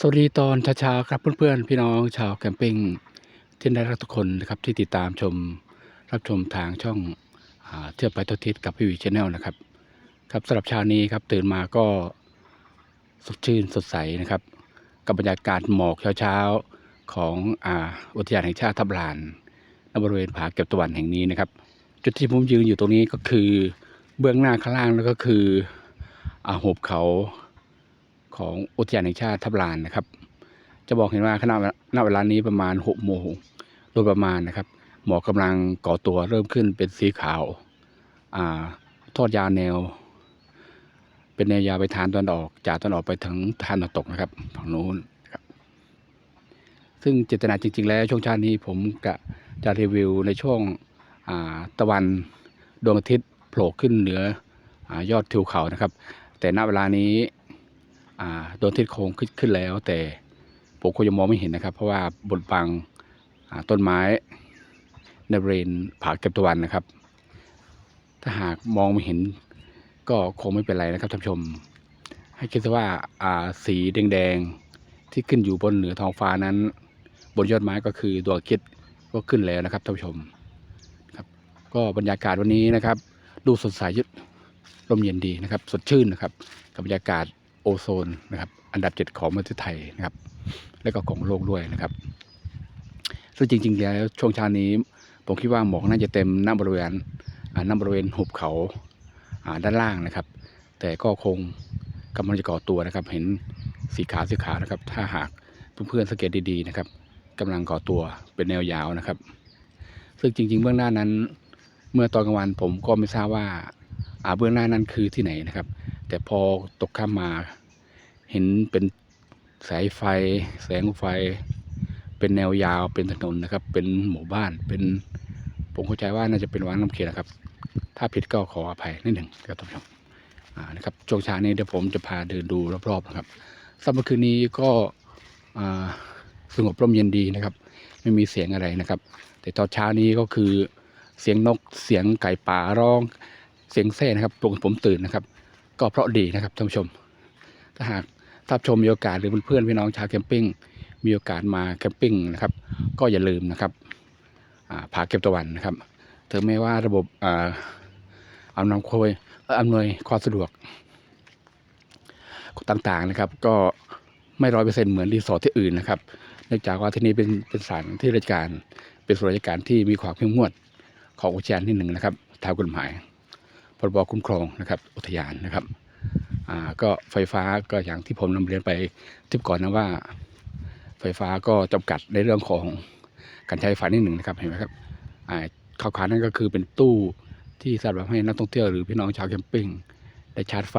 สวัสดีตอนเช้าๆครับเพื่อนๆพี่น้องชาวแคมปิ้งที่ได้รักทุกคนนะครับที่ติดตามชมรับชมทางช่องอเที่ยวไปตัวทิศกับพี่วีชแนลนะครับ ครับสำหรับเช้านี้ครับตื่นมาก็สดชื่นสดใสนะครับ กับบรรยากาศหมอกเช้าๆของออุทยานแห่งชาติทับลานณบริเวณผาเก็บตะวันแห่งนี้นะครับ จุดที่ผมยืนอยู่ตรงนี้ก็คือเบื้องหน้าข้างล่างแล้วก็คืออหุบเขา ของอุทยานแห่งชาติทับลานนะครับ จะบอกเห็นว่าขณะณเวลานี้ประมาณ6โมงโดยประมาณนะครับ หมอกกำลังก่อตัวเริ่มขึ้นเป็นสีขาวอ่าทอดยาวแนว เป็นแนวยาวไปทางตะวันออก จากตะวันออกไปถึงทางตะวันตกนะครับฝั่งนู้นครับ ซึ่งเจตนาจริง ๆ แล้วช่วงเช้านี้ผมกะจะรีวิวในช่วงอ่าตะวันดวงอาทิตย์โผล่ขึ้นเหนืออยอดทิวเขานะครับ แต่ณเวลานี้ อ่าดวงอาทิตย์โค้งขึ้นขึ้นแล้ว แต่ผมคงจะมองไม่เห็นนะครับ เพราะว่าบนบังต้นไม้ในบริเวณผาเก็บตะวันนะครับ ถ้าหากมองไม่เห็นก็คงไม่เป็นไรนะครับท่านผู้ชม ให้คิดซะว่าาสีแดงๆที่ขึ้นอยู่บนเหนือท้องฟ้านั้น บนยอดไม้ก็คือดวงอาทิตย์ก็ขึ้นแล้วนะครับท่านผู้ชมครับ ก็บรรยากาศวันนี้นะครับ ดูสดใสยึดลมเย็นดีนะครับ สดชื่นนะครับ กับบรรยากาศ โอโซนนะครับ อันดับเจ็ดของประเทศไทยนะครับ และก็ของโลกด้วยนะครับ ซึ่งจริง ๆ แล้วช่วงเช้านี้ผมคิดว่าหมอกน่าจะเต็มหน้าบริเวณหน้าบริเวณหุบเขาด้านล่างนะครับ แต่ก็คงกำลังจะก่อตัวนะครับ เห็นสีขาวสีขาวนะครับ ถ้าหากเพื่อนๆสังเกตดีๆนะครับกำลังก่อตัวเป็นแนวยาวนะครับ ซึ่งจริง ๆ เบื้องหน้านั้น เมื่อตอนกลางวันผมก็ไม่ทราบว่าอ่าเบื้องหน้านั้นคือที่ไหนนะครับ แต่พอตกข้ามมา เห็นเป็นสายไฟ แสงไฟ เป็นแนวยาวเป็นถนนนะครับ เป็นหมู่บ้านเป็นผมเข้าใจว่าน่าจะเป็นวังน้ำเขียนะครับ ถ้าผิดก็ขออภัยนิดหนึ่งครับท่านผู้ชมอ่านะครับช่วงเช้านี้เดี๋ยวผมจะพาเดินดูรอบๆนะครับสำหรับคืนนี้ก็สงบร่มเย็นดีนะครับ ไม่มีเสียงอะไรนะครับ แต่ตอนเช้านี้ก็คือเสียงนกเสียงไก่ป่าร้องเสียงแซ่นะครับปลุกผมตื่นนะครับ ก็เพราะดีนะครับท่านผู้ชม ถ้าหากท่านชมมีโอกาสหรือเพื่อนๆพี่น้องชาวแคมปิ้งมีโอกาสมาแคมปิ้งนะครับ ก็อย่าลืมนะครับอ่าผาเก็บตะวันนะครับถึงแม้ว่าระบบอ่าอำนวยควยอำนวยความสะดวกต่างๆนะครับ ก็ไม่ร้อยเปอร์เซ็นต์เหมือนรีสอร์ทที่อื่นนะครับเนื่องจากว่าที่นี่เป็นเป็นสถานที่ราชการ เป็นส่วนราชการที่มีความเข้มงวดของอุทยานที่หนึ่งนะครับตามกฎหมาย พรบคุ้มครองนะครับอุทยานนะครับอ่าก็ไฟฟ้าก็อย่างที่ผมนำเรียนไปทิปก่อนนะว่า ไฟฟ้าก็จำกัดในเรื่องของการใช้ไฟนิดหนึ่งนะครับเห็นไหมครับอ่าข่าวขานั่นก็คือเป็นตู้ที่สำหรับให้นักท่องเที่ยวหรือพี่น้องชาวแคมปิ้งได้ชาร์จไฟ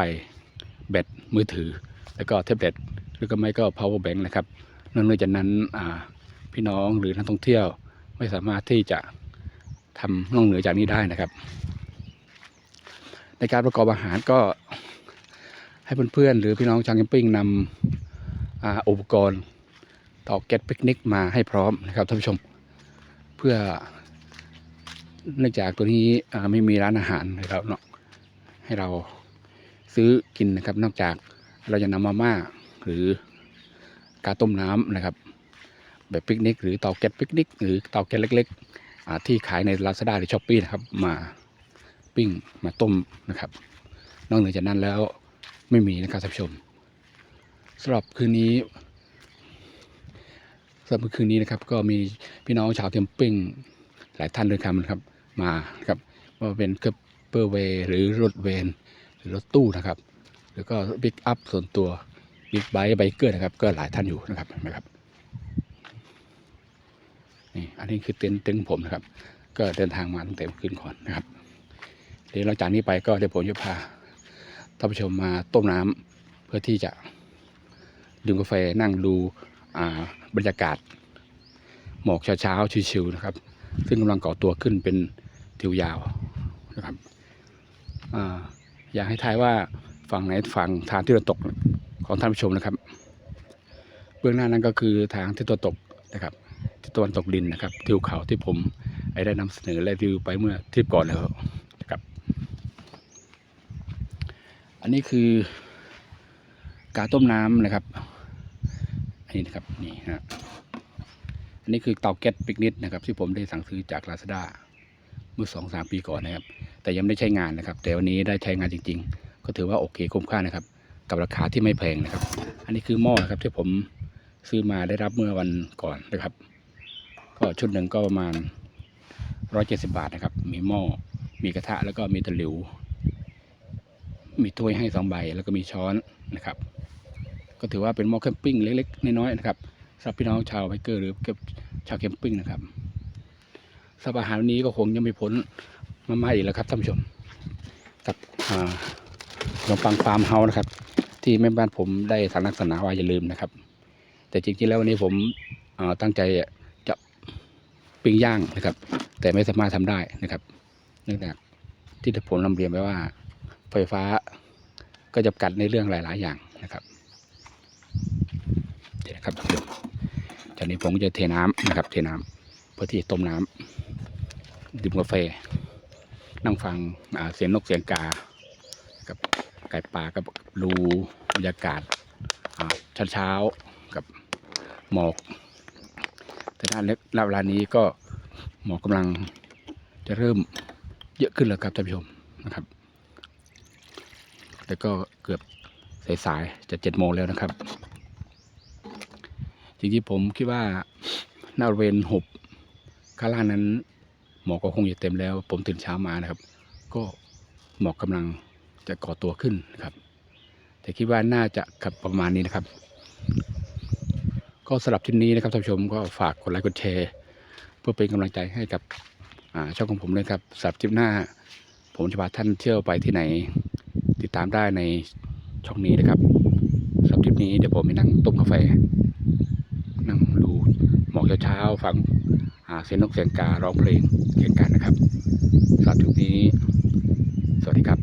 แบตมือถือ แล้วก็แท็บเล็ตหรือก็ไม่ก็ power bank นะครับนองจากนั้นอ่าพี่น้องหรือนักท่องเที่ยวไม่สามารถที่จะทำนอกเหนือจากนี้ได้นะครับ ในการประกอบอาหารก็ให้เพื่อนๆหรือพี่น้องชาวแคมปิ้งนำอุปกรณ์เตาแก๊สปิกนิกมาให้พร้อมนะครับท่านผู้ชม เพื่อเนื่องจากตัวนี้ไม่มีร้านอาหารให้เราเนาะให้เราซื้อกินนะครับ นอกจากเราจะนำมาม่าหรือกาต้มน้ำนะครับ แบบปิกนิกหรือเตาแก๊สปิกนิกหรือเตาแก๊สเล็ก ๆ ที่ขายใน Lazada หรือ Shopee นะครับมา ปิ้งมาต้มนะครับ นอกเหนือจากนั้นแล้วไม่มีนะครับท่านผู้ชมสำหรับคืนนี้สำหรับคืนนี้นะครับ ก็มีพี่น้องชาวเทียมปิ้งหลายท่านด้วยกันนะครับ มาครับว่าเป็นเคเปอร์เวย์หรือรถเวนหรือรถตู้นะครับ แล้วก็บิ๊กอัพส่วนตัวบิ๊กไบค์ไบเกอร์นะครับ ก็หลายท่านอยู่นะครับเห็นไหมครับนี่อันนี้คือเต็นท์เต็นท์ผมนะครับ ก็เดินทางมาตั้งแต่เมื่อคืนก่อนนะครับ เดี๋ยวหลังจากนี้ไปก็เดี๋ยวผมจะพาท่านผู้ชมมาต้มน้ำเพื่อที่จะดื่มกาแฟนั่งดูบรรยากาศ หมอกเช้าๆชิวๆนะครับ ซึ่งกำลังก่อตัวขึ้นเป็นทิวยาวนะครับออยากให้ทายว่าฝั่งไหนฝั่งทางที่ตะวันตกของท่านผู้ชมนะครับ เบื้องหน้านั้นก็คือทางที่ตะวันตกนะครับที่ตะวันตกดินนะครับทิวเขาที่ผมได้นำเสนอและรีวิวไปเมื่อทริปก่อนแล้ว นะครับ อันนี้คือกาต้มน้ำนะครับ อันนี้นะครับนี่ฮะ อันนี้คือเตาแก๊สปิกนิดนะครับ ที่ผมได้สั่งซื้อจากลาซาด้าเมื่อสองสามปีก่อนนะครับ แต่ยังไม่ได้ใช้งานนะครับ แต่วันนี้ได้ใช้งานจริง ๆ ก็ถือว่าโอเคคุ้มค่านะครับ กับราคาที่ไม่แพงนะครับ อันนี้คือหม้อนะครับที่ผมซื้อมาได้รับเมื่อวันก่อนนะครับ ก็ชุดหนึ่งก็ประมาณร้อยเจ็ดสิบาทนะครับ มีหม้อ มีกระทะแล้วก็มีตะหลิว มีถ้วยให้สองใบแล้วก็มีช้อนนะครับ ก็ถือว่าเป็นหม้อแคมปิ้งเล็กๆน้อยๆนะครับสำหรับพี่น้องชาวไบเกอร์หรือชาวแคมปิ้งนะครับสำหรับอาหารวันนี้ก็คงยังไม่พ้นมาม่าอีกแล้วครับท่านผู้ชมกับอ่าขนมปังฟาร์มเฮาส์นะครับ ที่แม่บ้านผมได้สานักสนาว่าอย่าลืมนะครับ แต่จริงๆแล้ววันนี้ผมตั้งใจจะปิ้งย่างนะครับ แต่ไม่สามารถทำได้นะครับ เนื่องจากที่ผมนำเรียนไปว่า ไฟฟ้าก็จะกัดในเรื่องหลาย ๆ อย่างนะครับเดี๋ยวนะครับท่านผู้ชมจากนี้ผมจะเทน้ำนะครับ เทน้ำเพื่อที่ต้มน้ำดื่มกาแฟ นั่งฟังเสียงนกเสียงกากับไก่ป่ากับรูบรรยากาศเช้าๆกับหมอกแต่ด้านเล็กเวลานี้ก็หมอกกำลังจะเริ่มเยอะขึ้นแล้วครับท่านผู้ชมนะครับ แต่ก็เกือบสายๆจะเจ็ดโมงแล้วนะครับ จริงๆผมคิดว่าหน้าบริเวณหุบข้างล่างนั้น หมอกก็คงจะเต็มแล้ว ผมตื่นเช้ามานะครับ ก็หมอกกำลังจะก่อตัวขึ้นนะครับ แต่คิดว่าน่าจะกับประมาณนี้นะครับ ก็สำหรับที่นี้นะครับท่านผู้ชมก็ฝากกดไลค์กดแชร์ เพื่อเป็นกำลังใจให้กับช่องของผมเลยครับสำหรับคลิปหน้า ผมจะพาท่านเที่ยวไปที่ไหน ติดตามได้ในช่องนี้นะครับสับทิปนี้เดี๋ยวผมไปนั่งต้มกาแฟ นั่งดูหมอกเช้าๆฟังเสียงนกเสียงการ้องเพลงเกี่ยงกันนะครับสับคลิปนี้ สวัสดีครับ